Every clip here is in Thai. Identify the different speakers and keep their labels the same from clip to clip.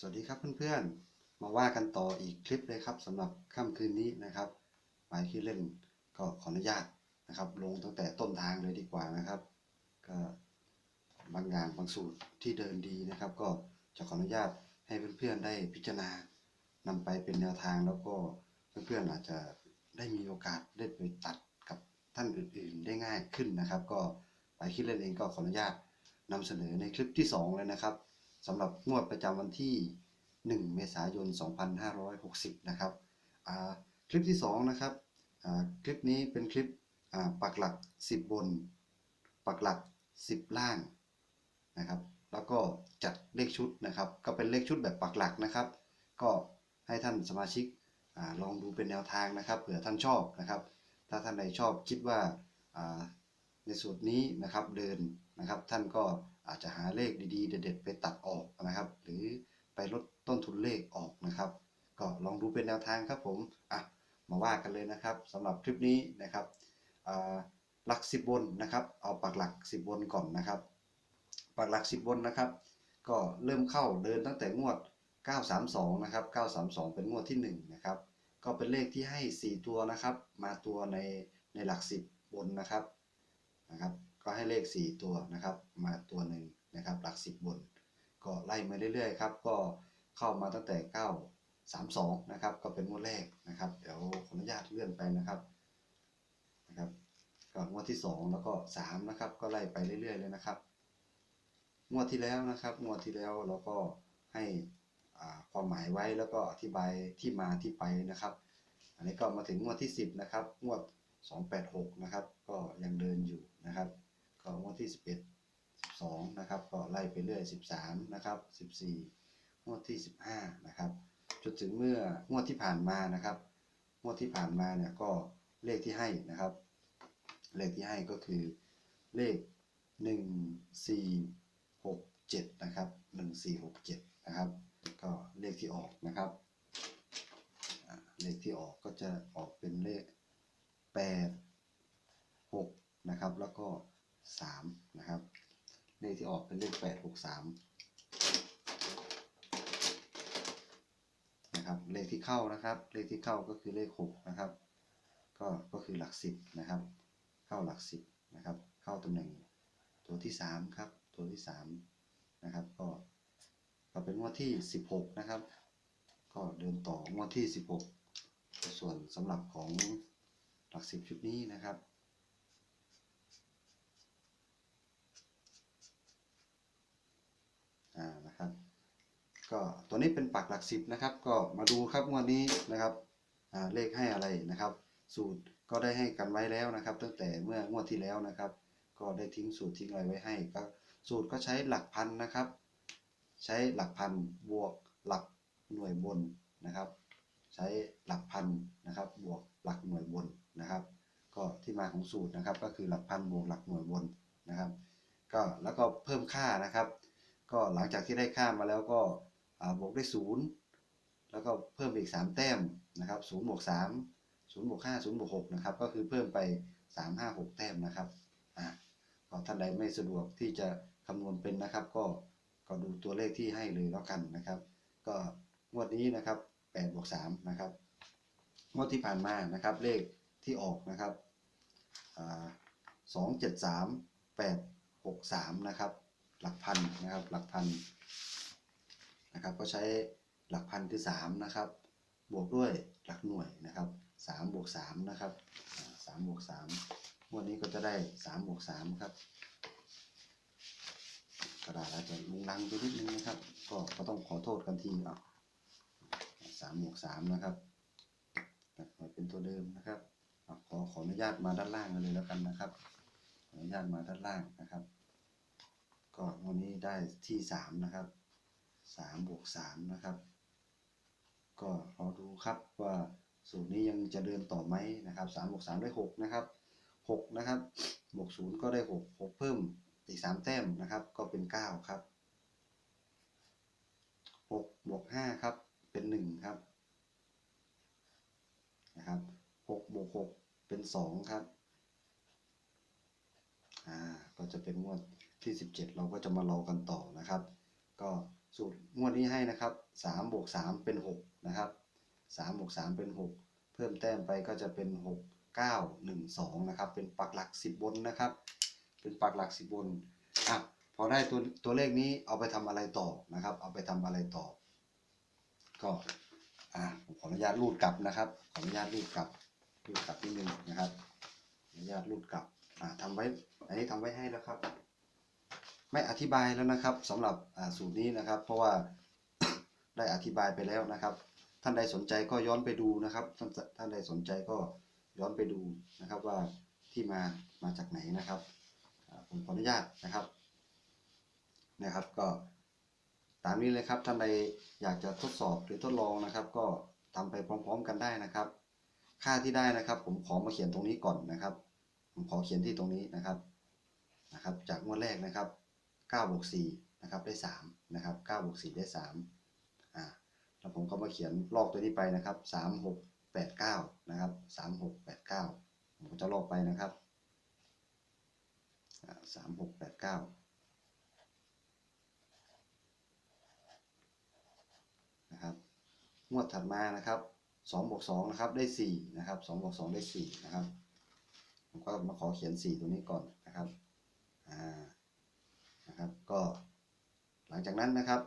Speaker 1: สวัสดีครับเพื่อนๆ มาว่ากันต่ออีกคลิปเลยครับสำหรับค่ำคืนนี้นะครับหมายที่เล่นก็ขออนุญาตนะครับ ลงตั้งแต่ต้นทางเลยดีกว่านะครับ ก็บางอย่างบางสูตรที่เดินดีนะครับ ก็จะขออนุญาตให้เพื่อนๆได้พิจารณานำไปเป็นแนวทางแล้วก็เพื่อนๆอาจจะได้มีโอกาสได้ไปตัดกับท่านอื่นๆได้ง่ายขึ้นนะครับ ก็ไปคิดเล่นเองก็ขออนุญาตนำเสนอในคลิปที่สองเลยนะครับ สำหรับงวดประจำวันที่ 1 เมษายน 2560 นะครับคลิปที่ 2 นะครับคลิปนี้เป็นคลิปอ่าปักหลัก 10 บน ปักหลัก 10 ล่างนะครับแล้วก็จัดเลขชุดนะครับ ก็เป็นเลขชุดแบบปักหลักนะครับ ก็ให้ท่านสมาชิกอลองดูเป็นแนวทางนะครับเผื่อท่านชอบนะครับ ถ้าท่านใดชอบคิดว่า ในสูตรนี้นะครับเดินนะครับ ท่านก็อาจจะหาเลขดีๆ เด็ดๆ ไปตัดออกนะครับ หรือไปลดต้นทุนเลขออกนะครับ ก็ลองดูเป็นแนวทางครับผมอะมาว่ากันเลยนะครับสำหรับคลิปนี้นะครับหลัก10บนนะครับ เอาปักหลัก 10บนก่อนนะครับปักหลัก 10บนนะครับ ก็เริ่มเข้าเดินตั้งแต่งวด 932นะครับ932 เป็นงวดที่1นะครับก็เป็นเลขที่ให้ 4 ตัวนะครับ มาตัวในในหลัก 10 บนนะครับ นะครับ ก็ให้เลข 4 ตัวนะครับ มาตัวหนึ่งนะครับ หลัก 10 บน ก็ไล่มาเรื่อยๆครับ ก็เข้ามาตั้งแต่ 9 3 2 นะครับ ก็เป็นงวดแรกนะครับ เดี๋ยวขออนุญาตเลื่อนไปนะครับนะครับก็งวดที่ 2 แล้วก็ 3 นะครับ ก็ไล่ไปเรื่อยๆเลยนะครับ งวดที่แล้วนะครับ งวดที่แล้วเราก็ให้ความหมายไว้แล้วก็อธิบายที่มาที่ไปนะครับ อันนี้ก็มาถึงงวดที่ 10 นะครับ งวด 286 นะครับ ก็ยังเดินอยู่นะครับก็งวดที่ 11 12 นะครับ ก็ไล่ไปเรื่อย 13 นะครับ 14 งวดที่ 15 นะครับจนถึงเมื่องวดที่ผ่านมานะครับ งวดที่ผ่านมาเนี่ยก็เลขที่ให้นะครับ เลขที่ให้ก็คือเลข 1467 นะครับ 1467 นะครับ ก็เลขที่ออกนะครับ เลขที่ออกก็จะออกเป็นเลข 8 6 นะครับ แล้วก็ 3 นะครับ เลขที่ออกเป็นเลข 8 6 3 นะครับ เลขที่เข้านะครับ เลขที่เข้าก็คือเลข 6 นะครับ ก็ ก็คือหลัก 10 นะครับ เข้าหลัก 10 นะครับ เข้าตำแหน่งตัวที่ 3 ครับ ตัวที่ 3 นะครับ ก็ ก็เป็นงวดที่ 16 นะครับ ก็เดินต่องวดที่ 16 ส่วนสำหรับของ หลัก10ชุดนี้นะครับ อ่า นะครับ ก็ตัวนี้เป็นปักหลัก10นะครับ ก็มาดูครับงวดนี้นะครับ อ่า เลขให้อะไรนะครับ สูตรก็ได้ให้กันไว้แล้วนะครับ ตั้งแต่เมื่องวดที่แล้วนะครับ ก็ได้ทิ้งสูตรทิ้งอะไรไว้ให้ ก็สูตรก็ใช้หลักพันนะครับ ใช้หลักพันบวกหลักหน่วยบนนะครับ ใช้หลักพันนะครับ บวกหลักหน่วยบน นะครับ ก็ที่มาของสูตรนะครับ ก็คือหลักพันบวกหลักหน่วยบนนะครับ ก็แล้วก็เพิ่มค่านะครับ ก็หลังจากที่ได้ค่ามาแล้วก็บวกได้ศูนย์แล้วก็เพิ่มอีก 3 แต้มนะครับศูนย์บวกสามศูนย์บวกห้าศูนย์บวกหกนะครับ ก็คือเพิ่มไปสามห้าหกแต้มนะครับอ่าก็ท่านใดไม่สะดวกที่จะคำนวณเป็นนะครับ ก็ก็ดูตัวเลขที่ให้เลยแล้วกันนะครับ ก็งวดนี้นะครับ8บวก3นะครับ งวดที่ผ่านมานะครับ เลข ที่ออกนะครับสองเจ็ดสามแปดหกสามนะครับ หลักพันนะครับหลักพันนะครับ ก็ใช้หลักพันคือสามนะครับ บวกด้วยหลักหน่วยนะครับสามบวกสามนะครับสามบวกสามวดนี้ก็จะได้สามบวกสามครับกระดาษอาจจะลุงลังไปนิดนึงนะครับ ก็ก็ต้องขอโทษกันทีอะสามบวกสามนะครับ เป็นตัวเดิมนะครับ ขอขออนุญาตมาด้านล่างกันเลยแล้วกันนะครับ ขออนุญาตมาด้านล่างนะครับ ก็วันนี้ได้ที่สามนะครับสามบวกสามนะครับ ก็รอดูครับว่าสูตรนี้ยังจะเดินต่อไหมนะครับสามบวกสามได้หกนะครับหกนะครับบวกศูนย์ก็ได้หกหกเพิ่มอีกสามแต้มนะครับ ก็เป็นเก้าครับหกบวกห้าครับเป็นหนึ่งครับนะครับหกบวกหก เป็นสองครับ อ่า ก็จะเป็นงวดที่สิบเจ็ดเราก็จะมารอกันต่อนะครับ ก็สูตรงวดนี้ให้นะครับสามบวกสามเป็นหกนะครับสามบวกสามเป็นหกเพิ่มแต้มไปก็จะเป็นหกเก้าหนึ่งสองนะครับ เป็นปักหลักสิบบนนะครับ เป็นปักหลักสิบบนอะพอได้ตัวตัวเลขนี้เอาไปทำอะไรต่อนะครับ เอาไปทำอะไรต่อ ก็อะผมขออนุญาตรูดกลับนะครับ ขออนุญาตรูดกลับ รูดกลับนิดนึงนะครับอนุญาตรูดกลับอะทำไว้ อันนี้ทำไว้ให้แล้วครับ ไม่อธิบายแล้วนะครับสำหรับสูตรนี้นะครับ เพราะว่าได้อธิบายไปแล้วนะครับ ท่านใดสนใจก็ย้อนไปดูนะครับ ท่านท่านใดสนใจก็ย้อนไปดูนะครับว่าที่มามาจากไหนนะครับผมขออนุญาตนะครับนะครับก็ตามนี้เลยครับท่านใดอยากจะทดสอบหรือทดลองนะครับ ก็ทำไปพร้อม ๆ กันได้นะครับ ค่าที่ได้นะครับ ผมขอมาเขียนตรงนี้ก่อนนะครับ ผมขอเขียนที่ตรงนี้นะครับนะครับ จากงวดแรกนะครับ9บวก4นะครับได้3นะครับ9บวก4ได้3อ่าแล้วผมก็มาเขียนลอกตัวนี้ไปนะครับ 3 6 8 9นะครับ3 6 8 9 ผมก็จะลอกไปนะครับ3 6 8 9นะครับงวดถัดมานะครับ 2บวก2นะครับได้4นะครับ2บวก2ได้4นะครับผมก็มาขอเขียน 4 ตัวนี้ก่อนนะครับอ่านะครับก็หลังจากนั้นนะครับ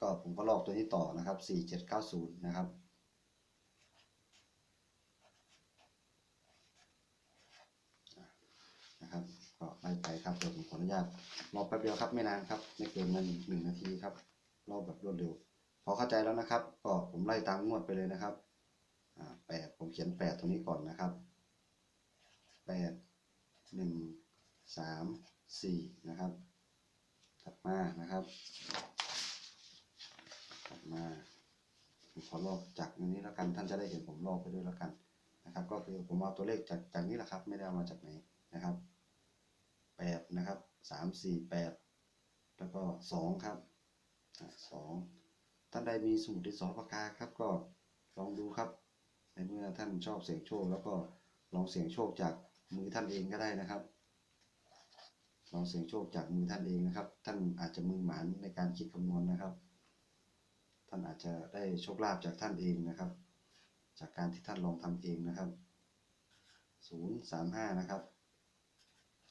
Speaker 1: ก็ผมก็ลอกตัวนี้ต่อนะครับ4790นะครับนะครับก็ไล่ไปครับเดี๋ยวผมขออนุญาตรอแป๊บเดียวครับไม่นานครับไม่เกินมันหนึ่งนาทีครับรอแบบรวดเร็ว พอเข้าใจแล้วนะครับ ก็ผมไล่ตามงวดไปเลยนะครับ แปดผมเขียนแปดตรงนี้ก่อนนะครับแปดหนึ่งสามสี่นะครับ ถัดมานะครับ ถัดมาผมขอลอกจากนนี้แล้วกันท่านจะได้เห็นผมลอกไปด้วยแล้วกันนะครับ ก็คือผมเอาตัวเลขจากจากนี้แหละครับ ไม่ได้เอามาจากไหนนะครับแปดนะครับสามสี่แปดแล้วก็สองครับสองท่านใดมีสมุดดินสอปากกาครับก็ลองดูครับ ในเมื่อท่านชอบเสี่ยงโชค แล้วก็ลองเสี่ยงโชคจากมือท่านเองก็ได้นะครับ ลองเสี่ยงโชคจากมือท่านเองนะครับ ท่านอาจจะมือหมานในการคิดคำนวณนะครับ ท่านอาจจะได้โชคลาภจากท่านเองนะครับ จากการที่ท่านลองทำเองนะครับศูนย์สามห้านะครับ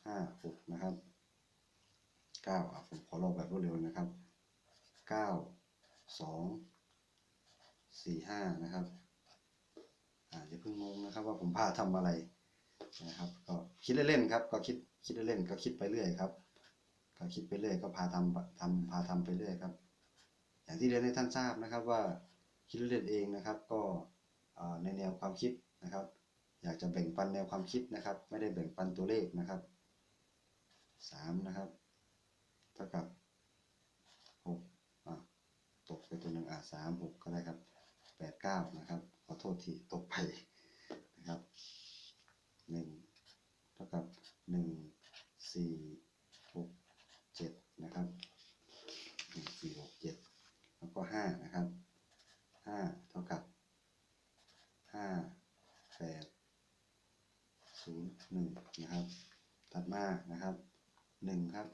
Speaker 1: ห้าหกนะครับเก้าอะผมขอลองแบบรวดเร็วนะครับเก้าสองสี่ห้านะครับ อาอย่าเพิ่งงงนะครับว่าผมพาทำอะไรนะครับ ก็คิดเล่นๆครับ ก็คิดคิดเล่นๆก็คิดไปเรื่อยครับ ก็คิดไปเรื่อยก็พาทำทำพาทำไปเรื่อยครับ อย่างที่เรียนให้ท่านทราบนะครับว่าคิดเล่นเองนะครับ ก็ในแนวความคิดนะครับ อยากจะแบ่งปันแนวความคิดนะครับ ไม่ได้แบ่งปันตัวเลขนะครับสามนะครับเท่ากับหกตกไปตัวหนึ่งอะสามหกก็ได้ครับแปดเก้านะครับ ขอโทษทีตกไปนะครับหนึ่งเท่ากับหนึ่งสี่หกเจ็ดนะครับหนึ่งสี่หกเจ็ดแล้วก็ห้านะครับห้าเท่ากับห้าแปดศูนย์หนึ่งนะครับ ถัดมานะครับหนึ่งครับ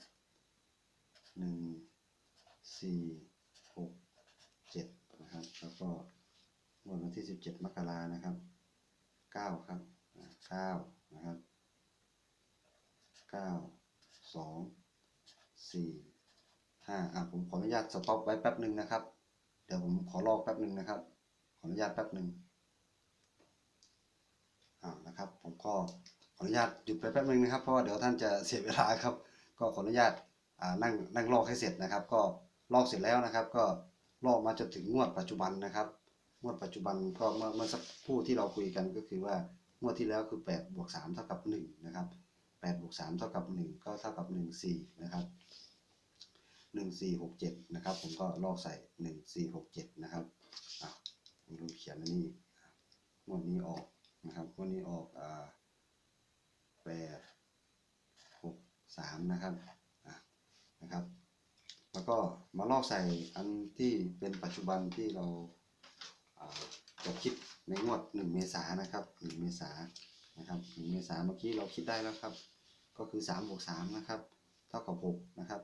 Speaker 1: หนึ่งสี่หกเจ็ดนะครับ แล้วก็ งวดวันที่ 17 มกรานะครับ 9 ครับอ่า9นะครับ 9 2 4 5อะผมขออนุญาต สต็อปไว้แป๊บหนึ่งนะครับ เดี๋ยวผมขอลอกแป๊บหนึ่งนะครับ ขออนุญาตแป๊บหนึ่งอ่านะครับ ผมก็ขออนุญาตหยุดไปแป๊บหนึ่งนะครับเพราะว่าเดี๋ยวท่านจะเสียเวลาครับ ก็ขออนุญาตอ่านั่งนั่งลอกให้เสร็จนะครับ ก็ลอกเสร็จแล้วนะครับ ก็ลอกมาจนถึงงวดปัจจุบันนะครับงวดปัจจุบันก็เมื่อเมื่อสักครู่ที่เราคุยกันก็คือว่างวดที่แล้วคือ8บวก3เท่ากับ1นะครับ8บวก3เท่ากับ 1 ก็เท่ากับ 1 4นะครับ 1 4 6 7 นะครับ ผมก็ลอกใส่ 1 4 6 7 นะครับอะผมลืมเขียนนนี้งวดนี้ออกนะครับงวดนี้ออกอ่า8 6 3 นะครับอะนะครับ แล้วก็มาลอกใส่อันที่เป็นปัจจุบันที่เราจะคิดในงวด 1 เมษานะครับ 1 เมษานะครับ 1 เมษาเมื่อกี้เราคิดได้แล้วครับ ก็คือ3บวก3นะครับ เท่ากับ6นะครับ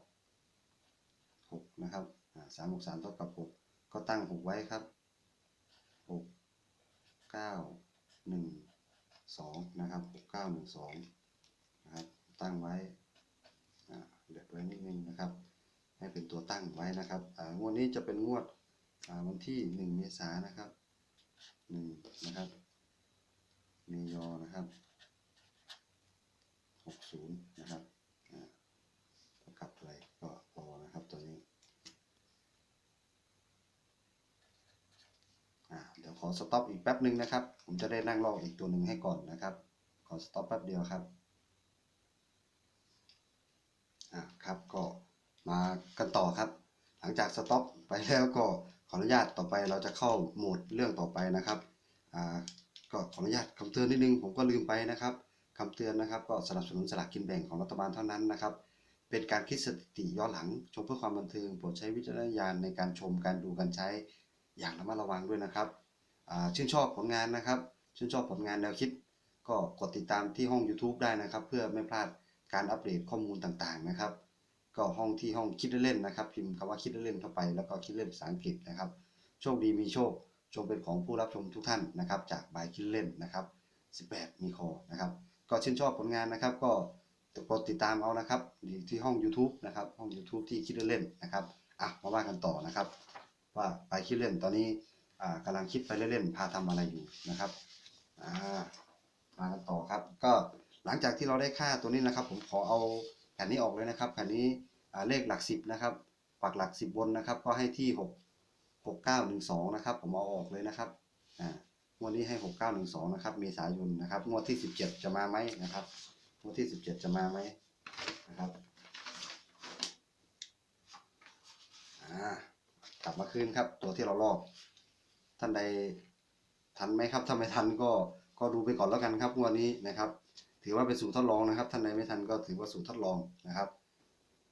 Speaker 1: 6นะครับสามบวกสามเท่ากับหกก็ตั้งหกไว้ครับหกเก้าหนึ่งสองนะครับหกเก้าหนึ่งสองนะครับ ตั้งไว้เดือดไว้นิดนึงนะครับ ให้เป็นตัวตั้งไว้นะครับอ่างวดนี้จะเป็นงวดวันที่หนึ่งเมษายนนะครับหนึ่งนะครับเมยอนะครับหกศูนย์นะครับอ่าเท่ากับอะไรก็รอนะครับตัวนี้ อ่าเดี๋ยวขอสต็อปอีกแป๊บหนึ่งนะครับ ผมจะได้นั่งลอกอีกตัวหนึ่งให้ก่อนนะครับ ขอสต็อปแป๊บเดียวครับอะครับก็มากันต่อครับ หลังจากสต็อปไปแล้วก็ขออนุญาตต่อไปเราจะเข้าโหมดเรื่องต่อไปนะครับอ่าก็ขออนุญาตคำเตือนนิดนึงผมก็ลืมไปนะครับคำเตือนนะครับ ก็สนับสนุนสลากกินแบ่งของรัฐบาลเท่านั้นนะครับ เป็นการคิดสถิติย้อนหลังชมเพื่อความบันเทิงโปรดใช้วิจารณญาณในการชมการดูการใช้อย่างระมัดระวังด้วยนะครับ ชื่นชอบผลงานนะครับ ชื่นชอบผลงานแนวคิด ก็กดติดตามที่ห้อง YouTube ได้นะครับ เพื่อไม่พลาดการอัปเดตข้อมูลต่างๆนะครับ ก็ห้องที่ห้องคิดเล่นนะครับ พิมพ์คำว่าคิดเล่นเข้าไป แล้วก็คิดเล่นภาษาอังกฤษนะครับ โชคดีมีโชคจงเป็นของผู้รับชมทุกท่านนะครับ จากบายคิดเล่นนะครับ 18 มีคอนะครับ ก็ชื่นชอบผลงานนะครับ ก็กดติดตามเอานะครับที่ห้อง YouTube นะครับห้อง YouTube ที่คิดเล่นนะครับอะมาว่ากันต่อนะครับ ว่าบายคิดเล่นตอนนี้ กำลังคิดไปเล่นๆพาทำอะไรอยู่นะครับอ่ามากันต่อครับ ก็หลังจากที่เราได้ค่าตัวนี้นะครับ ผมขอเอาแผ่นนี้ออกเลยนะครับ แผ่นนี้อ่าเลขหลักสิบนะครับ ปักหลักสิบบนนะครับ ก็ให้ที่หกหกเก้าหนึ่งสองนะครับ ผมเอาออกเลยนะครับอ่างวดนี้ให้หกเก้าหนึ่งสองนะครับ เมษายนนะครับ งวดที่สิบเจ็ดจะมาไหมนะครับ งวดที่สิบเจ็ดจะมาไหมนะครับอ่ากลับมาคืนครับ ตัวที่เราลอก ท่านใดทันไหมครับถ้าไม่ทันก็ก็ดูไปก่อนแล้วกันครับงวดนี้นะครับ ถือว่าเป็นสูตรทดลองนะครับ ท่านใดไม่ทันก็ถือว่าสูตรทดลองนะครับ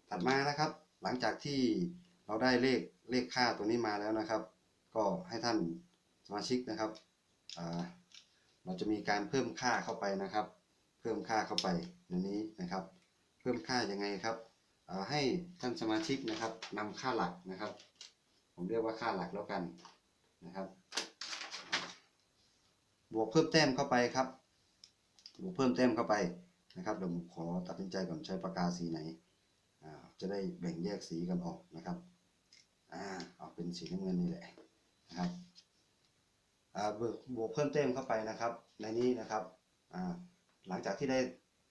Speaker 1: ถัดมานะครับ หลังจากที่เราได้เลขเลขค่าตัวนี้มาแล้วนะครับ ก็ให้ท่านสมาชิกนะครับอ่าเราจะมีการเพิ่มค่าเข้าไปนะครับ เพิ่มค่าเข้าไปในนี้นะครับ เพิ่มค่ายังไงครับอ่าให้ท่านสมาชิกนะครับนำค่าหลักนะครับ ผมเรียกว่าค่าหลักแล้วกัน นะครับ บวกเพิ่มแต้มเข้าไปครับ บวกเพิ่มแต้มเข้าไปนะครับเดี๋ยวผมขอตัดสินใจก่อนใช้ปากกาสีไหนจะได้แบ่งแยกสีกันออกนะครับอ่าเอาเป็นสีน้ำเงินนี่แหละนะครับอ่าบวกบวกเพิ่มแต้มเข้าไปนะครับ ในนี้นะครับอ่าหลังจากที่ได้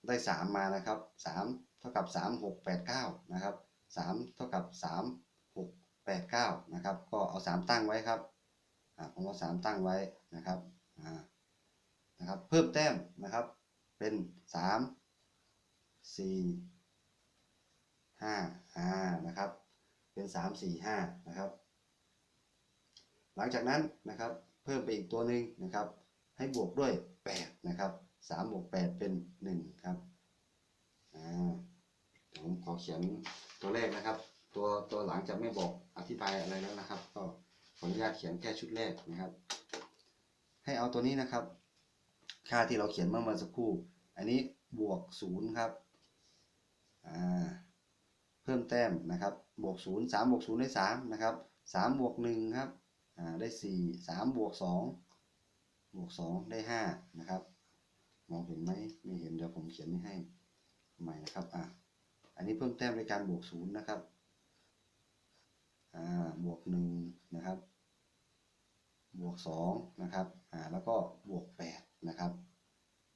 Speaker 1: ได้สามมานะครับสามเท่ากับสามหกแปดเก้านะครับสามเท่ากับสามหกแปดเก้านะครับ ก็เอาสามตั้งไว้ครับ อ่าผมเอาสามตั้งไว้นะครับนะครับ เพิ่มแต้มนะครับ เป็นสามสี่ห้าอ่านะครับ เป็นสามสี่ห้านะครับ หลังจากนั้นนะครับ เพิ่มไปอีกตัวหนึ่งนะครับ ให้บวกด้วยแปดนะครับสามบวกแปดเป็นหนึ่งครับอ่าเดี๋ยวผมขอเขียนตัวแรกนะครับ ตัวตัวหลังจะไม่บอกอธิบายอะไรแล้วนะครับ ก็ ขออนุญาตเขียนแค่ชุดแรกนะครับ ให้เอาตัวนี้นะครับ ค่าที่เราเขียนเมื่อเมื่อสักครู่ อันนี้บวกศูนย์ครับอ่าเพิ่มแต้มนะครับ บวกศูนย์สามบวกศูนย์ได้สามนะครับสามบวกหนึ่งครับอ่าได้สี่สามบวกสองบวกสองได้ห้านะครับ มองเห็นไหมไม่เห็นเดี๋ยวผมเขียนให้ใหม่นะครับอ่าอันนี้เพิ่มแต้มในการบวกศูนย์นะครับ อ่าบวกหนึ่งนะครับ บวกสองนะครับอ่าแล้วก็บวกแปดนะครับ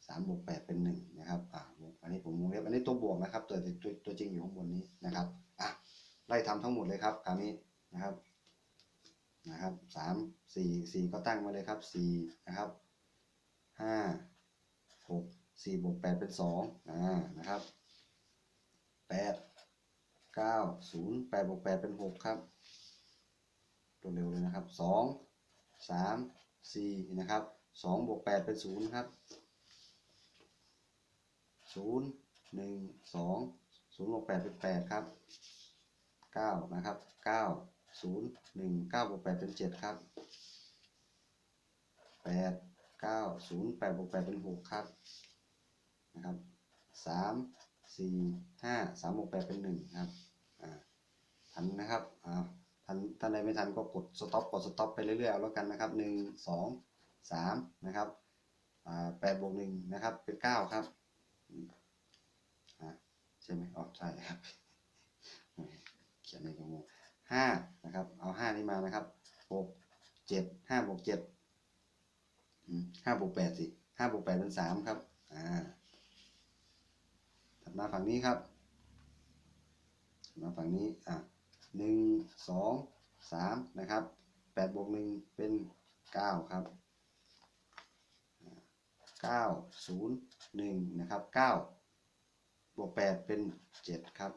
Speaker 1: สามบวกแปดเป็นหนึ่งนะครับอ่าอันนี้ผมวงเล็บอันนี้ตัวบวกนะครับตัวตัวตัวจริงอยู่ข้างบนนี้นะครับอะไล่ทำทั้งหมดเลยครับคราวนี้นะครับนะครับสามสี่สี่ก็ตั้งมาเลยครับสี่นะครับห้าหกสี่บวกแปดเป็นสองอ่านะครับแปดเก้าศูนย์แปดบวกแปดเป็นหกครับ ตัวเร็วเลยนะครับสองสามสี่นะครับสองบวกแปดเป็นศูนย์ครับศูนย์หนึ่งสองศูนย์บวกแปดเป็นแปดครับเก้านะครับเก้าศูนย์หนึ่งเก้าบวกแปดเป็นเจ็ดครับแปดเก้าศูนย์แปดบวกแปดเป็นหกครับนะครับสามสี่ห้าสามบวกแปดเป็นหนึ่งครับอ่าทันนะครับอ่า ทันท่านใดไม่ทันก็กดสต็อปกดสต็อปไปเรื่อยๆเอาแล้วกันนะครับหนึ่งสองสามนะครับแปดบวกหนึ่งนะครับเป็นเก้าครับใช่ไหมอ๋อใช่ครับเขียนในกระโมห้านะครับ เอาห้านี้มานะครับหกเจ็ดห้าบวกเจ็ดห้าบวกแปดสิห้าบวกแปดเป็นสามครับอ่าถัดมาฝั่งนี้ครับมาฝั่งนี้อะ หนึ่งสองสามนะครับแปดบวกหนึ่งเป็นเก้าครับเก้าศูนย์หนึ่งนะครับเก้าบวกแปดเป็นเจ็ดครับ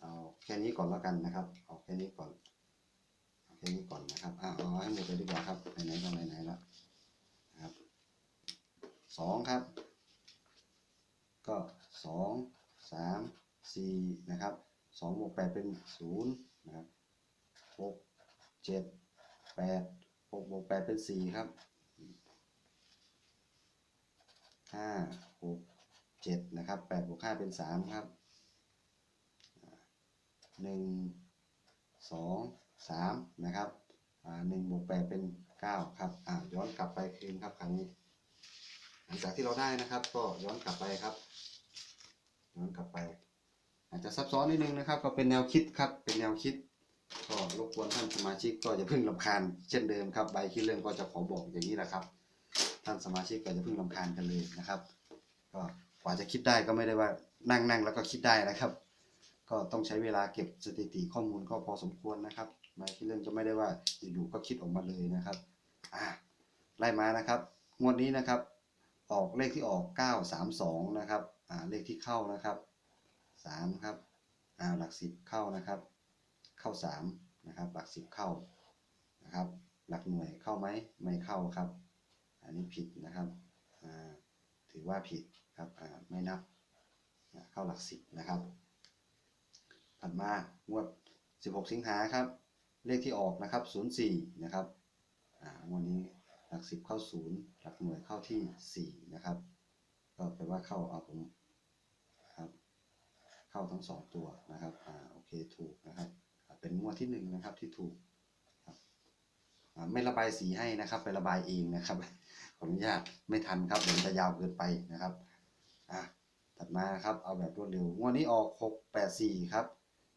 Speaker 1: เอาแค่นี้ก่อนแล้วกันนะครับ เอาแค่นี้ก่อนเอาแค่นี้ก่อนนะครับอะเอาให้หมดเลยดีกว่าครับไหนๆก็ไหนๆแล้วนะครับสองครับ ก็สอง สามสี่นะครับสองบวกแปดเป็นศูนย์นะครับหกเจ็ดแปดหกบวกแปดเป็นสี่ครับห้าหกเจ็ดนะครับแปดบวกห้าเป็นสามครับหนึ่งสองสามนะครับหนึ่งบวกแปดเป็นเก้าครับอ่าย้อนกลับไปคืนครับครั้งนี้ หลังจากที่เราได้นะครับ ก็ย้อนกลับไปครับ ย้อนกลับไป อาจจะซับซ้อนนิดนึงนะครับ ก็เป็นแนวคิดครับเป็นแนวคิด ก็รบกวนท่านสมาชิกก็อย่าเพิ่งลำคาญเช่นเดิมครับใบคิดเรื่องก็จะขอบอกอย่างนี้แหละครับ ท่านสมาชิกก็อย่าเพิ่งลำคาญกันเลยนะครับ ก็กว่าจะคิดได้ก็ไม่ได้ว่านั่งนั่งแล้วก็คิดได้นะครับ ก็ต้องใช้เวลาเก็บสถิติข้อมูลก็พอสมควรนะครับใบคิดเรื่องจะไม่ได้ว่าอยู่ๆก็คิดออกมาเลยนะครับอ่าไล่มานะครับงวดนี้นะครับ ออกเลขที่ออก 932 นะครับ เลขที่เข้านะครับ3ครับอ่าหลัก 10 เข้านะครับ เข้า3นะครับหลัก 10 เข้านะครับ หลักหน่วยเข้าไหมไม่เข้าครับ อันนี้ผิดนะครับถือว่าผิดครับไม่นับเข้าหลัก 10นะครับถัดมางวด 16 สิงหาครับ เลขที่ออกนะครับ 04 นะครับวดนี้หลัก 10 เข้า 0 หลักหน่วยเข้าที่ 4 นะครับ ก็แปลว่าเข้าเอาผม เข้าทั้งสองตัวนะครับอ่าโอเคถูกนะครับเป็นงวดที่หนึ่งนะครับที่ถูกครับอ่าไม่ระบายสีให้นะครับ ไประบายเองนะครับขออนุญาตไม่ทันครับเดี๋ยวจะยาวเกินไปนะครับอะถัดมาครับเอาแบบรวดเร็วงวดนี้ออก6 8 4ครับ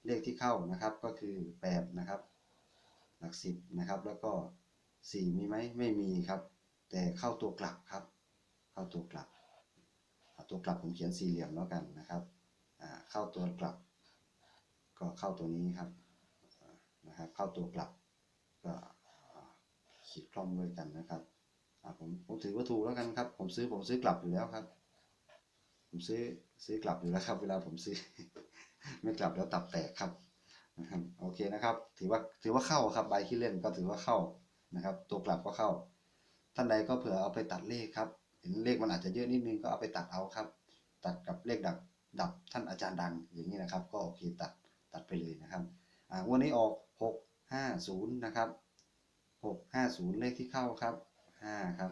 Speaker 1: เลขที่เข้านะครับก็คือ8นะครับ หลัก10นะครับ แล้วก็4มีไหมไม่มีครับ แต่เข้าตัวกลับครับ เข้าตัวกลับตัวกลับผมเขียนสี่เหลี่ยมแล้วกันนะครับ เข้าตัวกลับ ก็เข้าตัวนี้ครับนะครับ เข้าตัวกลับก็ขีดคล่อมด้วยกันนะครับผมผมถือว่าถูกแล้วกันครับ ผมซื้อผมซื้อกลับอยู่แล้วครับ ผมซื้อซื้อกลับอยู่แล้วครับ เวลาผมซื้อ ไม่กลับแล้วตับแตกครับนะครับโอเคนะครับ ถือว่าถือว่าเข้าครับใบที่เล่นก็ถือว่าเข้านะครับ ตัวกลับก็เข้า ท่านใดก็เผื่อเอาไปตัดเลขครับ เห็นเลขมันอาจจะเยอะนิดนึงก็เอาไปตัดเอาครับ ตัดกับเลขดับ ดับท่านอาจารย์ดังอย่างนี้นะครับ ก็โอเคตัดตัดไปเลยนะครับอ่าวันนี้ออกหกห้าศูนย์นะครับหกห้าศูนย์เลขที่เข้าครับห้าครับ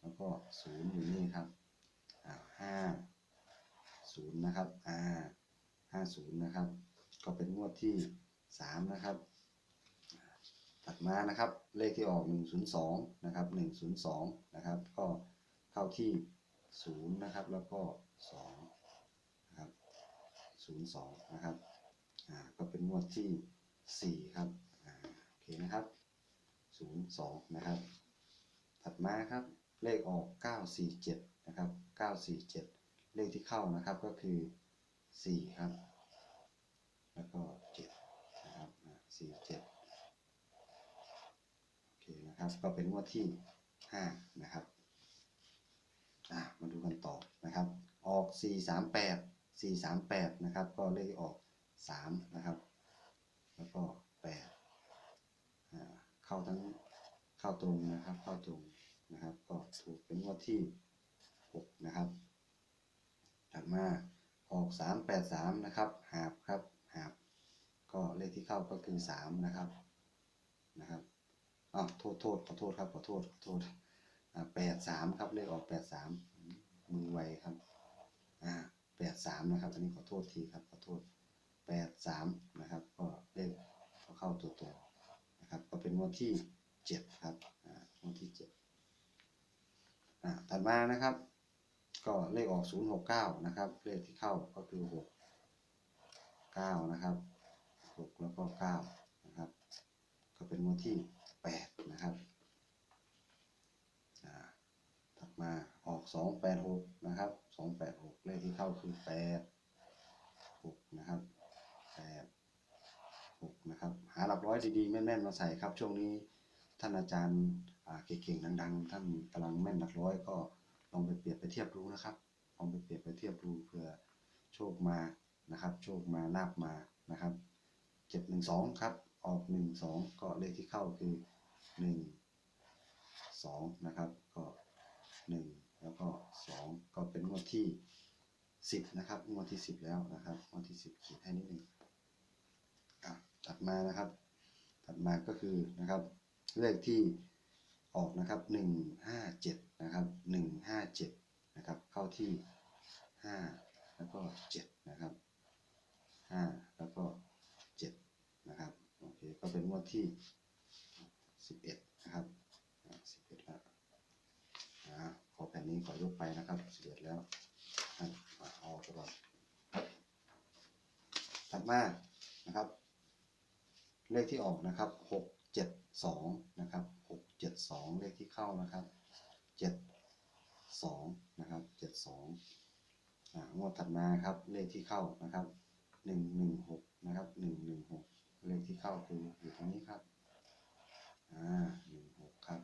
Speaker 1: แล้วก็ศูนย์อยู่นี่ครับอ่าห้าศูนย์นะครับอ่าห้าศูนย์นะครับ ก็เป็นงวดที่สามนะครับถัดมานะครับเลขที่ออก 102 นะครับ 102 นะครับ ก็เข้าที่ 0 นะครับ แล้วก็ 2 02นะครับอ่าก็เป็นงวดที่ 4 ครับอ่าโอเคนะครับ 02 นะครับ ถัดมาครับเลขออก 947 นะครับ 947 เลขที่เข้านะครับก็คือ 4 ครับ แล้วก็ 7 นะครับอ่า47โอเคนะครับ ก็เป็นงวดที่ 5 นะครับอะมาดูกันต่อนะครับ ออก 438 438นะครับ ก็เลขออก3นะครับ แล้วก็8อ่าเข้าทั้งเข้าตรงนะครับ เข้าตรงนะครับ ก็ถูกเป็นงวดที่6นะครับ ถัดมาออก383นะครับ หาบครับ หาบ ก็เลขที่เข้าก็คือ3นะครับ นะครับอ้าวโทษโทษขอโทษครับ ขอโทษ ขอโทษแปดสามครับ เลขออกแปดสามมือไวครับ อ่า แปดสามนะครับ อันนี้ขอโทษทีครับขอโทษแปดสามนะครับ ก็เลขก็เข้าตัวตัวนะครับ ก็เป็นงวดที่เจ็ดครับอ่างวดที่เจ็ดถัดมานะครับ ก็เลขออกศูนย์หกเก้านะครับ เลขที่เข้าก็คือหกเก้านะครับหกแล้วก็เก้านะครับ ก็เป็นงวดที่แปดนะครับถัดมาออกสองแปดหกนะครับ สองแปดหกเลขที่เข้าคือแปดหกนะครับแปดหกนะครับ หาหลักร้อยดีๆแม่นๆมาใส่ครับ ช่วงนี้ท่านอาจารย์เก่งๆดัง ๆ ท่านกำลังแม่นหลักร้อยก็ลองไปเปรียบไปเทียบดูนะครับลองไปเปรียบไปเทียบดูเผื่อโชคมานะครับ โชคมาลาบมานะครับเจ็ดหนึ่งสองครับ ออกหนึ่งสองก็เลขที่เข้าคือหนึ่งสองนะครับ ก็หนึ่ง แล้วก็สองก็เป็นงวดที่สิบนะครับงวดที่สิบแล้วนะครับงวดที่สิบขีดให้นิดนึงอะถัดมานะครับถัดมาก็คือนะครับ เลขที่ออกนะครับหนึ่งห้าเจ็ดนะครับหนึ่งห้าเจ็ดนะครับ เข้าที่ห้าแล้วก็เจ็ดนะครับห้าแล้วก็เจ็ดนะครับโอเคก็เป็นงวดที่สิบเอ็ดนะครับสิบเอ็ดแล้ว ขอแผ่นนี้ขอยกไปนะครับเสิบเอ็ดแล้วอ่าเอาไปก่อนถัดมานะครับ เลขที่ออกนะครับหกเจ็ดสองนะครับหกเจ็ดสองเลขที่เข้านะครับเจ็ดสองนะครับเจ็ดสองอ่างวดถัดมาครับเลขที่เข้านะครับหนึ่งหนึ่งหกนะครับหนึ่งหนึ่งหกเลขที่เข้าคืออยู่ตรงนี้ครับอ่าหนึ่งหกครับ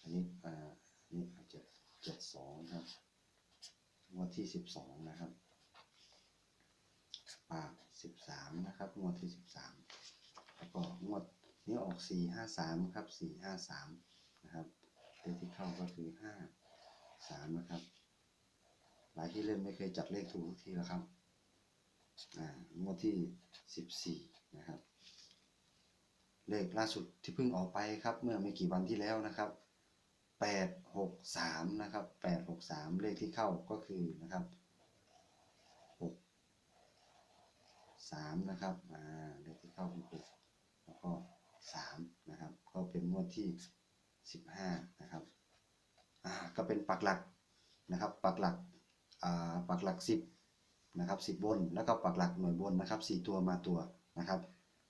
Speaker 1: อันนี้อ่า นนี้เจ็ดเจ็ดสองครับงวดที่สิบสองนะครับปากสิบสามนะครับงวดที่สิบสามแล้วก็งวดนี้ออกสี่ห้าสามครับสี่ห้าสามนะครับเลขที่เข้าก็คือห้าสามนะครับ หลายที่เล่นไม่เคยจัดเลขถูกทุกทีแล้วครับอ่างวดที่สิบสี่นะครับ เลขล่าสุดที่เพิ่งออกไปครับ เมื่อไม่กี่วันที่แล้วนะครับ แปดหกสามนะครับแปดหกสามเลขที่เข้าก็คือนะครับหกสามนะครับอ่าเลขที่เข้าคือหกแล้วก็สามนะครับก็เป็นงวดที่สิบห้านะครับอ่าก็เป็นปักหลักนะครับปักหลักอ่าปักหลักสิบนะครับสิบบนแล้วก็ปักหลักหน่วยบนนะครับสี่ตัวมาตัวนะครับ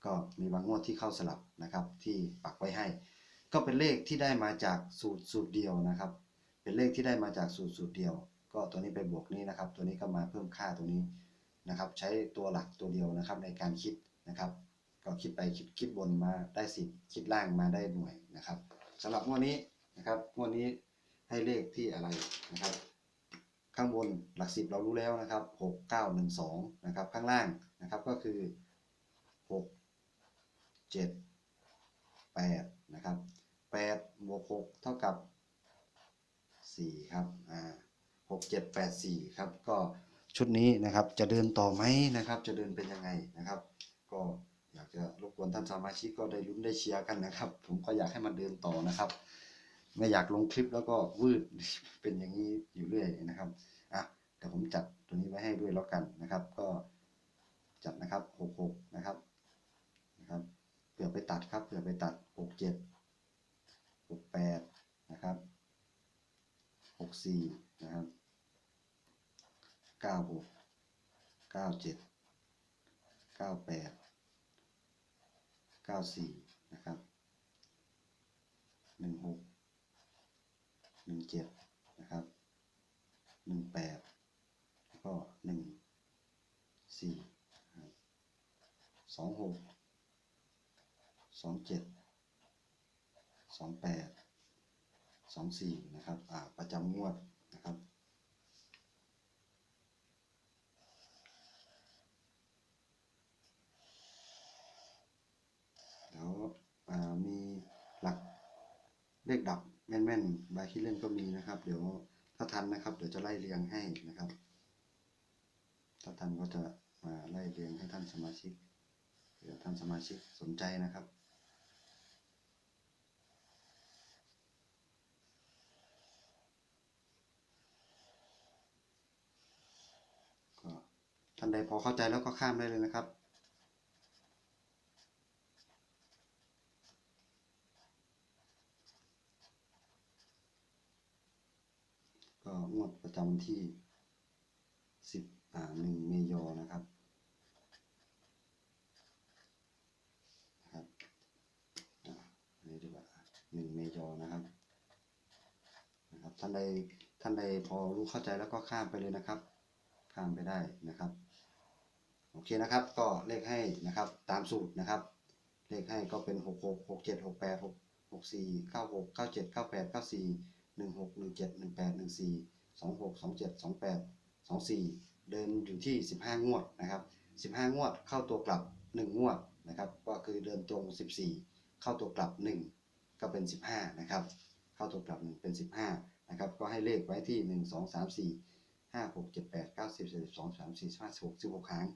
Speaker 1: ก็มีบางงวดที่เข้าสลับนะครับที่ปักไว้ให้ ก็เป็นเลขที่ได้มาจากสูตรสูตรเดียวนะครับ เป็นเลขที่ได้มาจากสูตรสูตรเดียว ก็ตัวนี้ไปบวกนี้นะครับ ตัวนี้ก็มาเพิ่มค่าตรงนี้นะครับ ใช้ตัวหลักตัวเดียวนะครับในการคิดนะครับ ก็คิดไปคิดคิดบนมาได้สิบคิดล่างมาได้หน่วยนะครับสำหรับงวดนี้นะครับงวดนี้ให้เลขที่อะไรนะครับ ข้างบนหลักสิบเรารู้แล้วนะครับหกเก้าหนึ่งสองนะครับ ข้างล่างนะครับก็คือหกเจ็ดแปดนะครับ แปดบวกหกเท่ากับสี่ครับ อ่าหกเจ็ดแปดสี่ครับ ก็ชุดนี้นะครับ จะเดินต่อไหมนะครับ จะเดินเป็นยังไงนะครับ ก็อยากจะรบกวนท่านสมาชิกก็ได้ลุ้นได้เชียร์กันนะครับ ผมก็อยากให้มันเดินต่อนะครับ ไม่อยากลงคลิปแล้วก็วืดเป็นอย่างนี้อยู่เรื่อยนะครับ อะเดี๋ยวผมจัดตัวนี้ไว้ให้ด้วยแล้วกันนะครับ ก็จัดนะครับหกหกนะครับ นะครับ เผื่อไปตัดครับ เผื่อไปตัดหกเจ็ด หกแปดนะครับหกสี่นะครับเก้าหกเก้าเจ็ดเก้าแปดเก้าสี่นะครับหนึ่งหกหนึ่งเจ็ดนะครับหนึ่งแปดแล้วก็หนึ่งสี่สองหกสองเจ็ด สองแปดสองสี่นะครับประจำงวดนะครับเดี๋ยวมีหลักเลขดับแม่นๆ บายคิเล่นก็มีนะครับ เดี๋ยวถ้าทันนะครับเดี๋ยวจะไล่เรียงให้นะครับ ถ้าทันก็จะมาไล่เรียงให้ท่านสมาชิกเดี๋ยวท่านสมาชิกสนใจนะครับ ก็ ท่านใดพอเข้าใจแล้วก็ข้ามได้เลยนะครับ ก็งวดประจำวันที่10อ่า1เมยนนะครับนะครับอ่าอันนี้ดีกว่า1เมยนนะครับนะครับท่านใดท่านใดพอรู้เข้าใจแล้วก็ข้ามไปเลยนะครับ ข้ามไปได้นะครับ โอเคนะครับ ก็เลขให้นะครับตามสูตรนะครับ เลขให้ก็เป็น 6 6 6 7 6 8 6 6 4 9 6 9 7 9 8 9 4 1 6 1 7 1 8 1 4 2 6 2 7 2 8 2 4 เดินอยู่ที่ 15 งวดนะครับ 15 งวดเข้าตัวกลับ 1 งวดนะครับ ก็คือเดินตรง 14 เข้าตัวกลับ 1 ก็เป็น 15 นะครับ เข้าตัวกลับ 1 เป็น 15 นะครับ ก็ให้เลขไว้ที่ 1 2 3 4 5 6 7 8 9 10 11 12 13 14 15 16 16ครั้ง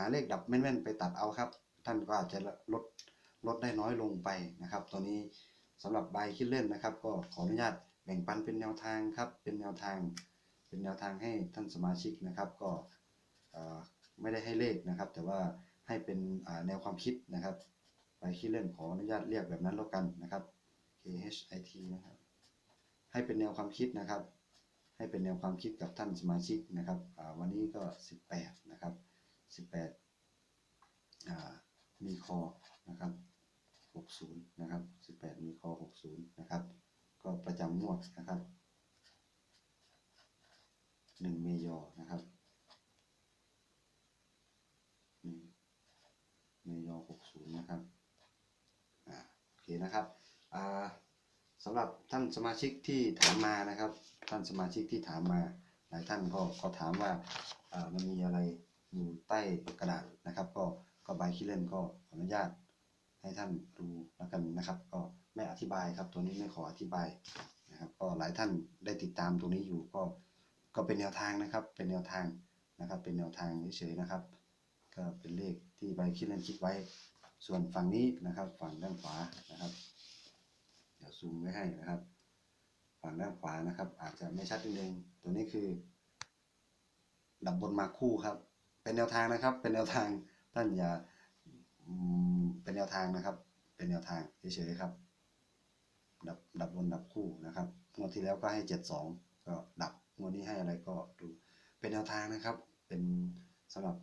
Speaker 1: าเลขดับแม่นๆ ไปตัดเอาครับ ท่านก็อาจจะลดลดได้น้อยลงไปนะครับ ตัวนี้สำหรับใบคิดเล่นนะครับ ก็ขออนุญาตแบ่งปันเป็นแนวทางครับ เป็นแนวทาง เป็นแนวทางให้ท่านสมาชิกนะครับ ก็ไม่ได้ให้เลขนะครับ แต่ว่าให้เป็นแนวความคิดนะครับใบคิดเล่นขออนุญาตเรียกแบบนั้นแล้วกันนะครับ K H I T นะครับ ให้เป็นแนวความคิดนะครับ ให้เป็นแนวความคิดกับท่านสมาชิกนะครับวันนี้ก็ 18 นะครับ 18มีคอนะครับ60นะครับ18มีคอ60นะครับ ก็ประจำงวดนะครับ1เมยนนะครับ1เมยน60นะครับอ่าโอเคนะครับอ่าสำหรับท่านสมาชิกที่ถามมานะครับ ท่านสมาชิกที่ถามมาหลายท่านก็ก็ถามว่ามันมีอะไร อยู่ใต้กระดาษนะครับ ก็ก็ใบขี้เล่นก็ขออนุญาตให้ท่านดูแล้วกันนะครับ ก็ไม่อธิบายครับ ตัวนี้ไม่ขออธิบายนะครับ ก็หลายท่านได้ติดตามตรงนี้อยู่ก็ก็เป็นแนวทางนะครับ เป็นแนวทางนะครับ เป็นแนวทางเฉยๆนะครับ ก็เป็นเลขที่ใบขี้เล่นคิดไว้ ส่วนฝั่งนี้นะครับ ฝั่งด้านขวานะครับ เดี๋ยวซูมไว้ให้นะครับ ฝั่งด้านขวานะครับ อาจจะไม่ชัดนิดนึงตัวนี้คือ ดับบนมาคู่ครับ เป็นแนวทางนะครับ เป็นแนวทางท่านอย่าเป็นแนวทางนะครับ เป็นแนวทางเฉยๆครับ ดับดับบนดับคู่นะครับงวดที่แล้วก็ให้เจ็ดสองก็ดับงวดนี้ให้อะไรก็ดูเป็นแนวทางนะครับ เป็นสำหรับ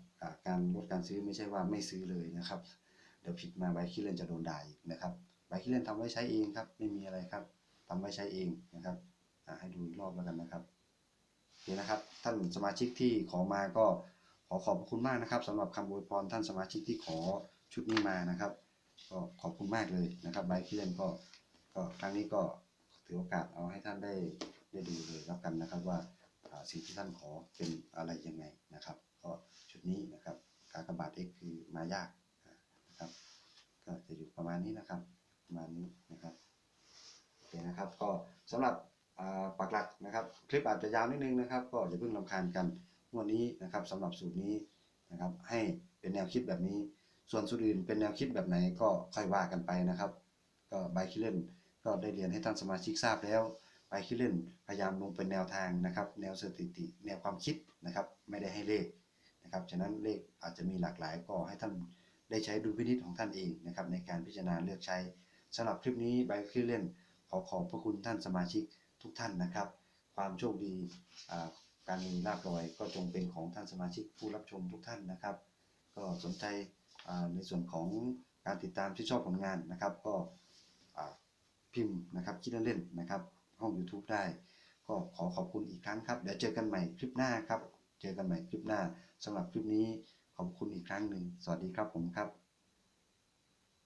Speaker 1: การลดการซื้อไม่ใช่ว่าไม่ซื้อเลยนะครับ เดี๋ยวผิดมาใบขี้เล่นจะโดนด่าอีกนะครับใบขี้เล่นทำไว้ใช้เองครับ ไม่มีอะไรครับทำไว้ใช้เองนะครับให้ดูอีกรอบแล้วกันนะครับโอเคนะครับ ท่านสมาชิกที่ขอมาก็ อขอบคุณมากนะครับสำหรับคำอวยพรท่านสมาชิกที่ขอชุดนี้มานะครับ ก็ขอบคุณมากเลยนะครับใบเคียนก็ก็ครั้งนี้ก็ถือโอกาสเอาให้ท่านได้ได้ดูเลยแล้วกันนะครับว่าสิ่งที่ท่านขอเป็นอะไรยังไงนะครับ ก็ชุดนี้นะครับกากบาท X คือมายากนะครับ ก็จะอยู่ประมาณนี้นะครับประมาณนี้นะครับโอเคนะครับก็สำหรับอ่าปักหลักนะครับ คลิปอาจจะยาวนิดนึงนะครับ ก็อย่าเพิ่งรำคาญกัน วันนี้นะครับสำหรับสูตรนี้นะครับ ให้เป็นแนวคิดแบบนี้ ส่วนสูตรอื่นเป็นแนวคิดแบบไหนก็ค่อยว่ากันไปนะครับ ก็ใบคิดเล่นก็ได้เรียนให้ท่านสมาชิกทราบแล้วใบคิดเล่นพยายามลงเป็นแนวทางนะครับ แนวสถิติ แนวความคิดนะครับ ไม่ได้ให้เลขนะครับฉะนั้นเลขอาจจะมีหลากหลายก็ให้ท่านได้ใช้ดุลพินิจของท่านเองนะครับ ในการพิจารณาเลือกใช้สำหรับคลิปนี้ใบคิดเล่นขอขอบพระคุณท่านสมาชิกทุกท่านนะครับ ความโชคดี อ่าการมีลาบลอยก็จงเป็นของท่านสมาชิกผู้รับชมทุกท่านนะครับ ก็สนใจในส่วนของการติดตามที่ชอบผลงานนะครับ ก็พิมพ์นะครับคิดเล่นๆนะครับ ห้อง YouTube ได้ ก็ขอขอบคุณอีกครั้งครับ เดี๋ยวเจอกันใหม่คลิปหน้าครับ เจอกันใหม่คลิปหน้าสำหรับคลิปนี้ขอบคุณอีกครั้งหนึ่งสวัสดีครับผมครับ